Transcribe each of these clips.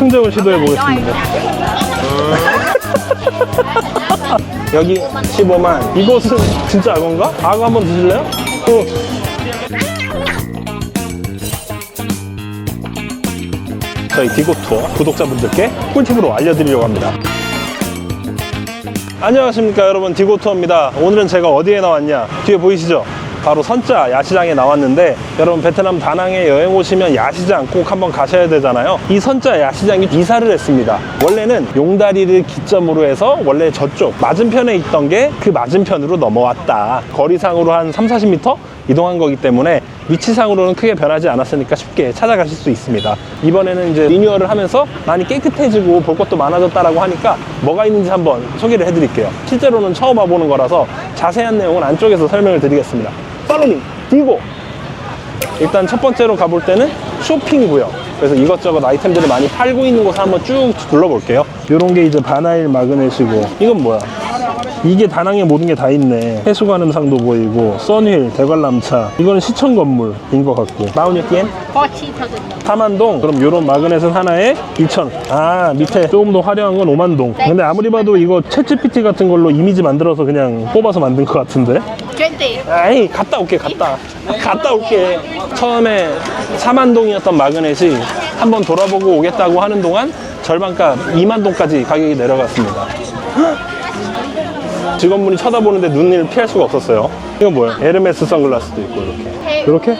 흥정을 시도해 보겠습니다. 여기 15만. 이곳은 진짜 악어인가? 악어 한번 드실래요? 또. 저희 디고 투어 구독자분들께 꿀팁으로 알려드리려고 합니다. 안녕하십니까 여러분 디고 투어입니다 오늘은 제가 어디에 나왔냐 뒤에 보이시죠 바로 선자 야시장에 나왔는데 여러분 베트남 다낭에 여행 오시면 야시장 꼭 한번 가셔야 되잖아요 이 선자 야시장이 이사를 했습니다 원래는 용다리를 기점으로 해서 원래 저쪽 맞은편에 있던 게 그 맞은편으로 넘어왔다 거리상으로 한 3, 40m 이동한 거기 때문에 위치상으로는 크게 변하지 않았으니까 쉽게 찾아가실 수 있습니다. 이번에는 이제 리뉴얼을 하면서 많이 깨끗해지고 볼 것도 많아졌다라고 하니까 뭐가 있는지 한번 소개를 해드릴게요. 실제로는 처음 와보는 거라서 자세한 내용은 안쪽에서 설명을 드리겠습니다. 팔로미 디고 일단 첫 번째로 가볼 때는 쇼핑 구역. 그래서 이것저것 아이템들을 많이 팔고 있는 곳을 한번 쭉 둘러볼게요. 이런 게 이제 바나일 마그넷이고 이건 뭐야? 이게 다낭에 모든 게 다 있네. 해수관음상도 보이고 써닐, 대관람차. 이거는 시청 건물인 것 같고. 마우니티엔 40,000 4만동. 그럼 이런 마그넷은 하나에 2천. 아 밑에 조금 더 화려한 건 5만동. 근데 아무리 봐도 이거 챗GPT 같은 걸로 이미지 만들어서 그냥 뽑아서 만든 것 같은데. 20 아이 갔다 올게 갔다 갔다 올게 처음에 4만 동이었던 마그넷이 한번 돌아보고 오겠다고 하는 동안 절반값 2만 동까지 가격이 내려갔습니다 직원분이 쳐다보는데 눈을 피할 수가 없었어요. 이건 뭐예요? 에르메스 선글라스도 있고 이렇게. 이렇게?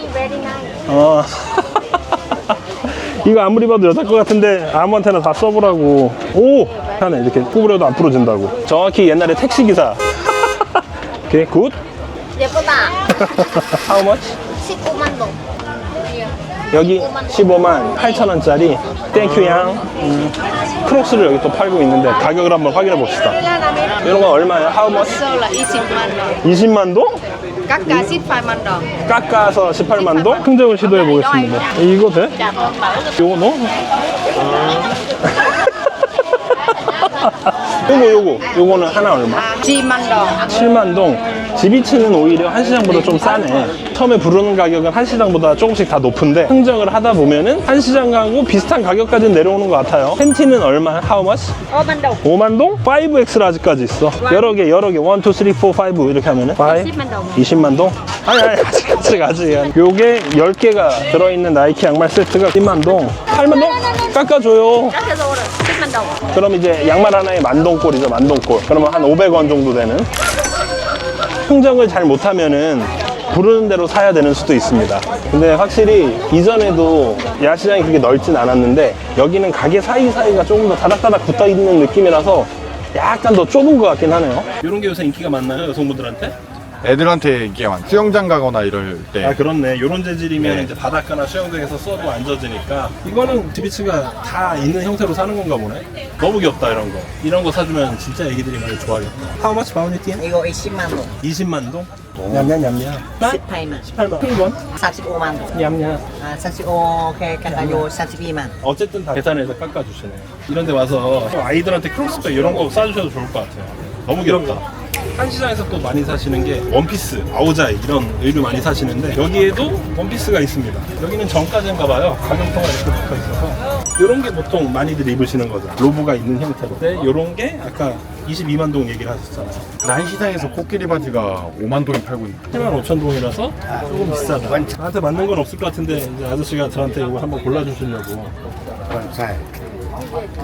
어. 이거 아무리 봐도 여자 것 같은데 아무한테나 다 써보라고. 오! 하네 이렇게 구부려도 안 부러진다고. 정확히 옛날에 택시기사. 오케이 굿. 예쁘다. How much? 19만 동 여기 15만 8천 원짜리. 땡큐 양 음, 크록스를 여기 또 팔고 있는데 가격을 한번 확인해 봅시다 이런 건 얼마예요? How much? Là 20만 동 20만 동? Cá 18만 동 깎아서 18만 동? 흥정을 시도해 보겠습니다 이거 돼? 요거 넣어? 요거 요거. 요거는 하나 얼마? 9만 동. 7만 동. 지비치는 오히려 한시장보다 좀 싸네. 처음에 부르는 가격은 한시장보다 조금씩 다 높은데 흥정을 하다 보면은 한시장하고 비슷한 가격까지 내려오는 것 같아요. 팬티는 얼마? How much? 5만 동. 5만 동? 5X 라지까지 있어. 여러 개 여러 개. 1, 2, 3, 4, 5 이렇게 하면은? 5 10만 동. 20만 동? 아니 아니 아직 아직 아직. 요게 10개가 들어있는 나이키 양말 세트가 10만 동. 8만 동? 깎아줘요. Các cái rô rồi 10만 동 그럼 이제 양말 하나에 만동꼴이죠 만동꼴 그러면 한 500원 정도 되는. 흥정을 잘 못하면은 부르는 대로 사야 되는 수도 있습니다. 근데 확실히 이전에도 야시장이 그렇게 넓진 않았는데 여기는 가게 사이사이가 조금 더 다닥다닥 붙어있는 느낌이라서 약간 더 좁은 것 같긴 하네요. 이런 게 요새 인기가 많나요 여성분들한테? 애들한테 많아. 수영장 가거나 이럴 때. 아 그렇네. 이런 재질이면 네. 이제 바닷가나 수영장에서 써도 안 젖으니까 이거는 지비치가 다 있는 형태로 사는 건가 보네. 너무 귀엽다 이런 거. 이런 거 사주면 진짜 애기들이 많이 좋아하겠다. How much 바우니티? 이거 20만 동, 20만 동? 냠냠냠냠. 18만, 18만. 1번 45만 동, 냠냠. 아, 35, 그, 깎아요 32만. 어쨌든 다 계산해서 깎아주시네. 이런 데 와서 아이들한테 크로스백 이런 거 싸주셔도 좋을 것 같아요. 너무 귀엽다 한시장에서 또 많이 사시는 게 원피스, 아오자이 이런 의류 많이 사시는데 여기에도 원피스가 있습니다. 여기는 정가제인가 봐요. 가격표가 이렇게 붙어 있어서. 이런 게 보통 많이들 입으시는 거죠. 로브가 있는 형태로. 근데 이런 게 아까 22만 동 얘기를 하셨잖아요. 난 시장에서 코끼리 바지가 5만 동에 팔고 있는. 7만 5천 동이라서 조금 비싸다. 나한테 맞는 건 없을 것 같은데 이제 아저씨가 저한테 이거 한번 골라주시려고.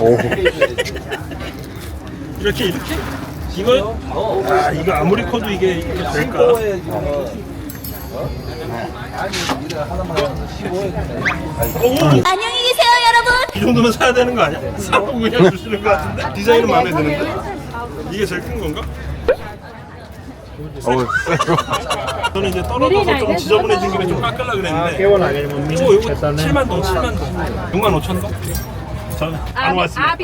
오. 이렇게 이렇게? 이거? 아 이거 아무리 커도 이게 이렇게 될까? 오! 안녕히 계세요 여러분 이 정도면 사야 되는 거 아니야? 사고 그냥 주시는 거 같은데? 디자인은 마음에 드는데? 이게 제일 큰 건가? 어우. 저는 이제 떨어져서 좀 지저분해진 김에 좀 깎으려고 그랬는데 오 이거 7만 동 7만 동 6만 5천 동? 저는 안 왔습니다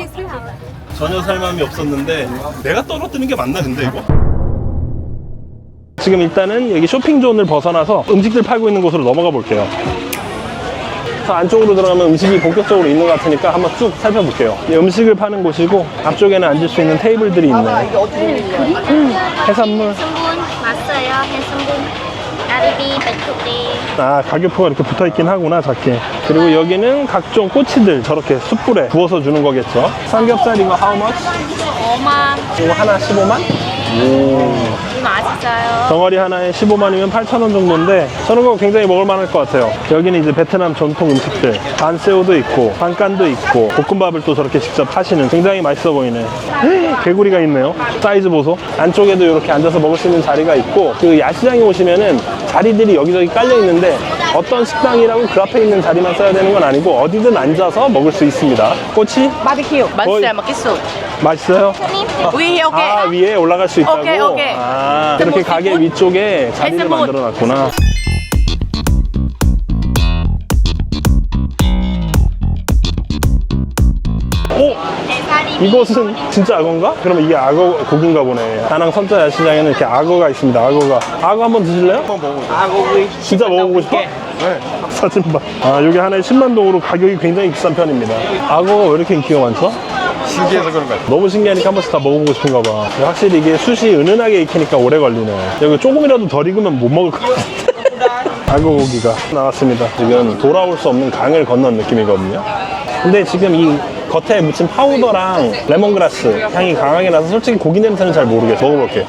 전혀 살맘이 없었는데 내가 떨어뜨는 게 맞나 근데 이거? 지금 일단은 여기 쇼핑존을 벗어나서 음식들 팔고 있는 곳으로 넘어가 볼게요. 저 안쪽으로 들어가면 음식이 본격적으로 있는 것 같으니까 한번 쭉 살펴볼게요. 이 음식을 파는 곳이고 앞쪽에는 앉을 수 있는 테이블들이 있네 음, 해산물. 맞어요 해산분 아리비, 백숙이. 아 가격표가 이렇게 붙어있긴 하구나 작게 그리고 여기는 각종 꼬치들 저렇게 숯불에 구워서 주는 거겠죠 삼겹살 이거 how much? 5만. 이거 하나 15만? 이 맛있어요. 덩어리 하나에 15만이면 8,000원 정도인데 저는 거 굉장히 먹을 만할 것 같아요. 여기는 이제 베트남 전통 음식들. 반새우도 있고 반깐도 있고 볶음밥을 또 저렇게 직접 하시는 굉장히 맛있어 보이네. 개구리가 있네요. 사이즈 보소. 안쪽에도 이렇게 앉아서 먹을 수 있는 자리가 있고 그 야시장에 오시면은 자리들이 여기저기 깔려 있는데 어떤 식당이라고 그 앞에 있는 자리만 써야 되는 건 아니고 어디든 앉아서 먹을 수 있습니다. 꼬치? 바비큐. 맛있어요. 먹겠어 맛있어요? 위에 오케이 아 위에 올라갈 수 있다고? 오케이, 오케이. 아 이렇게 가게 위쪽에 자리를 해스못. 만들어 놨구나 오! 이곳은 진짜 악어인가? 그러면 이게 악어 고기인가 보네 다낭 선자 야시장에는 이렇게 악어가 있습니다 악어가 악어 한번 드실래요? 한번 먹어보세요. 진짜 먹어보고 싶어? 네. 사진 봐. 아, 여기 하나에 10만 동으로 가격이 굉장히 비싼 편입니다. 악어가 왜 이렇게 인기가 많죠? 신기해서 그런 것 같아요. 너무 신기하니까 한 번씩 다 먹어보고 싶은가 봐. 확실히 이게 숯이 은은하게 익히니까 오래 걸리네. 여기 조금이라도 덜 익으면 못 먹을 것 같아. 악어 고기가 나왔습니다. 지금 돌아올 수 없는 강을 건넌 느낌이거든요. 근데 지금 이 겉에 묻힌 파우더랑 레몬그라스 향이 강하게 나서 솔직히 고기 냄새는 잘 모르겠어. 먹어볼게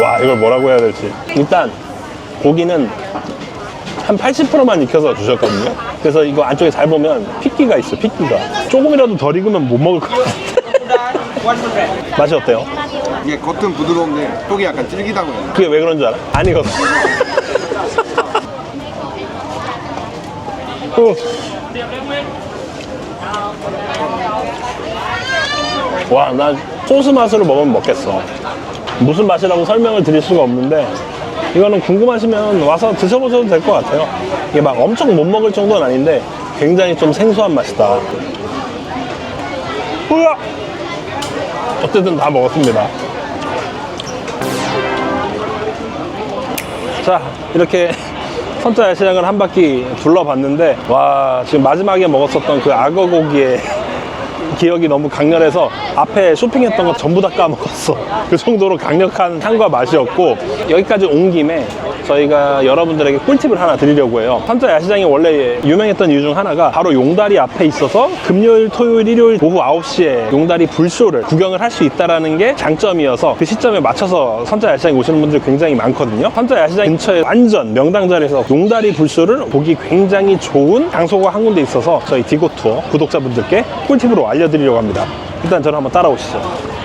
와 이걸 뭐라고 해야 될지 일단 고기는 한 80%만 익혀서 주셨거든요 그래서 이거 안쪽에 잘 보면 핏기가 있어 핏기가 조금이라도 덜 익으면 못 먹을 것 같아 맛이 어때요? 이게 겉은 부드러운데 속이 약간 질기다고 되나? 그게 왜 그런 줄 알아? 안 익어서 어. 와, 나 소스 맛으로 먹으면 먹겠어. 무슨 맛이라고 설명을 드릴 수가 없는데, 이거는 궁금하시면 와서 드셔보셔도 될 것 같아요. 이게 막 엄청 못 먹을 정도는 아닌데, 굉장히 좀 생소한 맛이다. 우와! 어쨌든 다 먹었습니다. 자, 이렇게 선자 야시장을 한 바퀴 둘러봤는데, 와, 지금 마지막에 먹었었던 그 악어 고기의 기억이 너무 강렬해서 앞에 쇼핑했던 거 전부 다 까먹었어. 그 정도로 강력한 향과 맛이었고, 여기까지 온 김에 저희가 여러분들에게 꿀팁을 하나 드리려고 해요. 선자 야시장이 원래 유명했던 이유 중 하나가 바로 용다리 앞에 있어서 금요일, 토요일, 일요일 오후 9시에 용다리 불쇼를 구경을 할 수 있다는 게 장점이어서 그 시점에 맞춰서 선자 야시장에 오시는 분들이 굉장히 많거든요. 선자 야시장 근처에 완전 명당 자리에서 용다리 불쇼를 보기 굉장히 좋은 장소가 한 군데 있어서 저희 디고 투어 구독자분들께 꿀팁으로 알려드리려고 합니다. 일단 저를 한번 따라오시죠.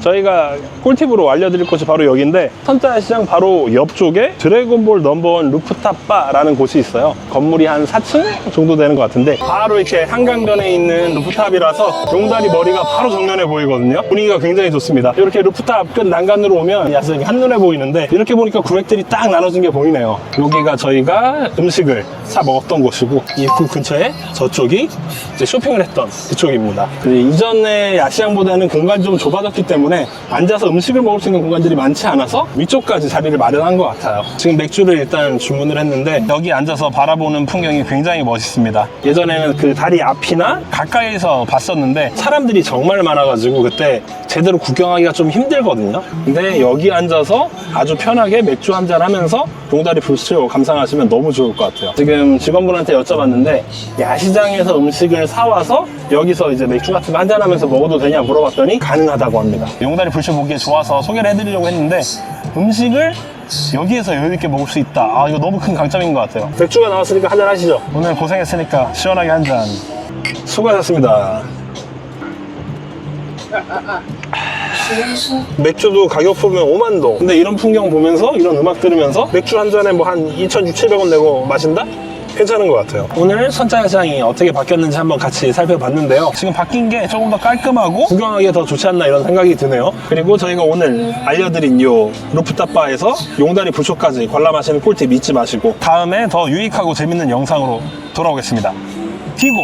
저희가 꿀팁으로 알려드릴 곳이 바로 여기인데 선자 시장 바로 옆쪽에 드래곤볼 넘버원 루프탑 바라는 곳이 있어요. 건물이 한 4층 정도 되는 것 같은데 바로 이렇게 한강변에 있는 루프탑이라서 용다리 머리가 바로 정면에 보이거든요. 분위기가 굉장히 좋습니다. 이렇게 루프탑 끝 난간으로 오면 야생이 한눈에 보이는데 이렇게 보니까 구획들이 딱 나눠진 게 보이네요. 여기가 저희가 음식을 사 먹었던 곳이고 입구 근처에 저쪽이 쇼핑을 했던 그쪽입니다. 그 이전에 야시장보다는 공간이 좀 좁아졌기 때문에 앉아서 음식을 먹을 수 있는 공간들이 많지 않아서 위쪽까지 자리를 마련한 것 같아요. 지금 맥주를 일단 주문을 했는데 여기 앉아서 바라보는 풍경이 굉장히 멋있습니다. 예전에는 그 다리 앞이나 가까이서 봤었는데 사람들이 정말 많아가지고 그때 제대로 구경하기가 좀 힘들거든요. 근데 여기 앉아서 아주 편하게 맥주 한 잔 하면서 용다리 불쇼 감상하시면 너무 좋을 것 같아요. 지금 직원분한테 여쭤봤는데 야시장에서 음식을 사와서 여기서 이제 맥주 같은 거 한잔하면서 먹어도 되냐 물어봤더니 가능하다고 합니다. 용다리 불쇼 보기에 좋아서 소개를 해드리려고 했는데 음식을 여기에서 여유있게 먹을 수 있다. 아, 이거 너무 큰 강점인 것 같아요. 맥주가 나왔으니까 한잔 하시죠. 오늘 고생했으니까 시원하게 한 잔. 수고하셨습니다. 맥주도 가격 보면 5만 동. 근데 이런 풍경 보면서 이런 음악 들으면서 맥주 한 잔에 뭐 한 2,600원 내고 마신다? 괜찮은 것 같아요. 오늘 선자야장이 어떻게 바뀌었는지 한번 같이 살펴봤는데요. 지금 바뀐 게 조금 더 깔끔하고 구경하기에 더 좋지 않나 이런 생각이 드네요. 그리고 저희가 오늘 알려드린 요 루프탑 바에서 용다리 불쇼까지 관람하시는 꿀팁 잊지 마시고 다음에 더 유익하고 재밌는 영상으로 돌아오겠습니다. 티고